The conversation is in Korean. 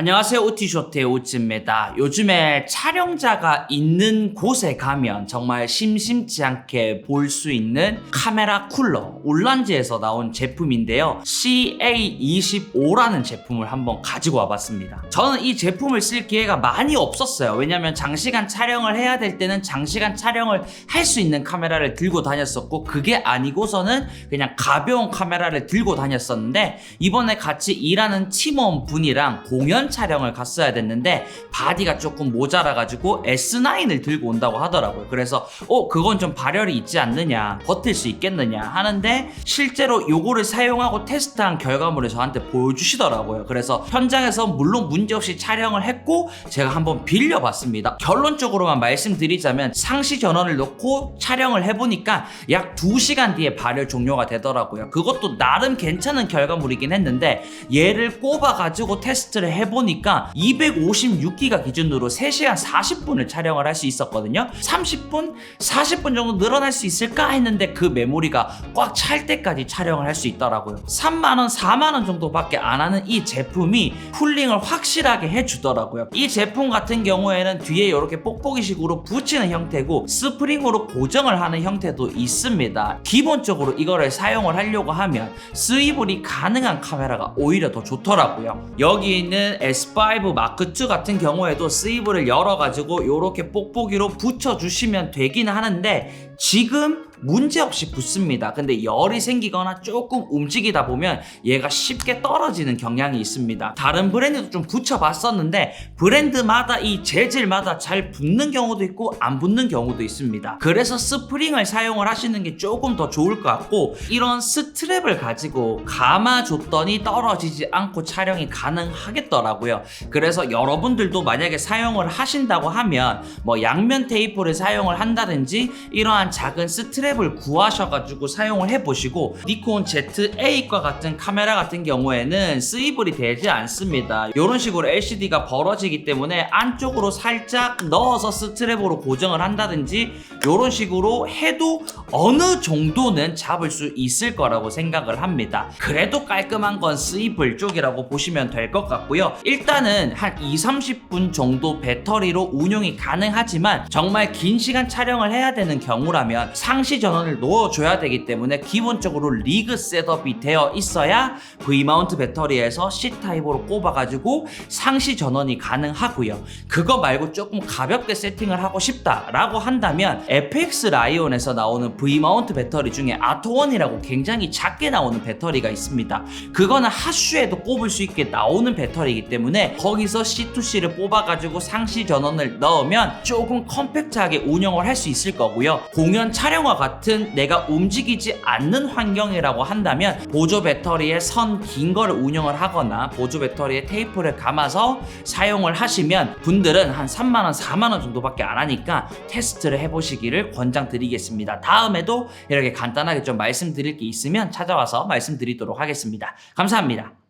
안녕하세요. 오티쇼트의 오츠입니다. 요즘에 촬영자가 있는 곳에 가면 정말 심심치 않게 볼 수 있는 카메라 쿨러 울란지에서 나온 제품인데요. CA25라는 제품을 한번 가지고 와봤습니다. 저는 이 제품을 쓸 기회가 많이 없었어요. 왜냐면 장시간 촬영을 해야 될 때는 장시간 촬영을 할 수 있는 카메라를 들고 다녔었고 그게 아니고서는 그냥 가벼운 카메라를 들고 다녔었는데 이번에 같이 일하는 팀원 분이랑 공연 촬영을 갔어야 됐는데 바디가 조금 모자라가지고 S9을 들고 온다고 하더라고요. 그래서 어 그건 좀 발열이 있지 않느냐 버틸 수 있겠느냐 하는데 실제로 요거를 사용하고 테스트한 결과물을 저한테 보여주시더라고요. 그래서 현장에서 물론 문제없이 촬영을 했고 제가 한번 빌려봤습니다. 결론적으로만 말씀드리자면 상시 전원을 넣고 촬영을 해보니까 약 2시간 뒤에 발열 종료가 되더라고요. 그것도 나름 괜찮은 결과물이긴 했는데 얘를 꼽아가지고 테스트를 해보 니까 256기가 기준으로 3시간 40분을 촬영을 할 수 있었거든요. 30분, 40분 정도 늘어날 수 있을까 했는데 그 메모리가 꽉 찰 때까지 촬영을 할 수 있더라고요. 3만원, 4만원 정도밖에 안 하는 이 제품이 쿨링을 확실하게 해주더라고요. 이 제품 같은 경우에는 뒤에 이렇게 뽁뽁이식으로 붙이는 형태고 스프링으로 고정을 하는 형태도 있습니다. 기본적으로 이거를 사용을 하려고 하면 스위블이 가능한 카메라가 오히려 더 좋더라고요. 여기 있는 S5 마크 2 같은 경우에도 스위블을 열어가지고 이렇게 뽁뽁이로 붙여주시면 되긴 하는데 지금 문제없이 붙습니다. 근데 열이 생기거나 조금 움직이다 보면 얘가 쉽게 떨어지는 경향이 있습니다. 다른 브랜드도 좀 붙여봤었는데 브랜드마다 이 재질마다 잘 붙는 경우도 있고 안 붙는 경우도 있습니다. 그래서 스프링을 사용을 하시는 게 조금 더 좋을 것 같고 이런 스트랩을 가지고 감아줬더니 떨어지지 않고 촬영이 가능하겠더라고요. 그래서 여러분들도 만약에 사용을 하신다고 하면 뭐 양면 테이프를 사용을 한다든지 이러한 작은 스트랩 을 구하셔가지고 사용을 해보시고 니콘 ZA과 같은 카메라 같은 경우에는 스위블이 되지 않습니다. 이런 식으로 LCD가 벌어지기 때문에 안쪽으로 살짝 넣어서 스트랩으로 고정을 한다든지 이런 식으로 해도 어느 정도는 잡을 수 있을 거라고 생각을 합니다. 그래도 깔끔한 건 스위블 쪽이라고 보시면 될 것 같고요. 일단은 한 2, 30분 정도 배터리로 운용이 가능하지만 정말 긴 시간 촬영을 해야 되는 경우라면 상시 전원을 넣어줘야 되기 때문에 기본적으로 리그 셋업이 되어 있어야 V마운트 배터리에서 C타입으로 꼽아가지고 상시 전원이 가능하고요. 그거 말고 조금 가볍게 세팅을 하고 싶다라고 한다면 FX 라이온에서 나오는 V마운트 배터리 중에 아토원이라고 굉장히 작게 나오는 배터리가 있습니다. 그거는 하슈에도 꼽을 수 있게 나오는 배터리이기 때문에 거기서 C2C를 뽑아가지고 상시 전원을 넣으면 조금 컴팩트하게 운영을 할 수 있을 거고요. 공연 촬영과 같은 내가 움직이지 않는 환경이라고 한다면 보조 배터리에 선 긴 거를 운영을 하거나 보조 배터리에 테이프를 감아서 사용을 하시면 분들은 한 3만 원, 4만 원 정도밖에 안 하니까 테스트를 해보시기를 권장드리겠습니다. 다음에도 이렇게 간단하게 좀 말씀드릴 게 있으면 찾아와서 말씀드리도록 하겠습니다. 감사합니다.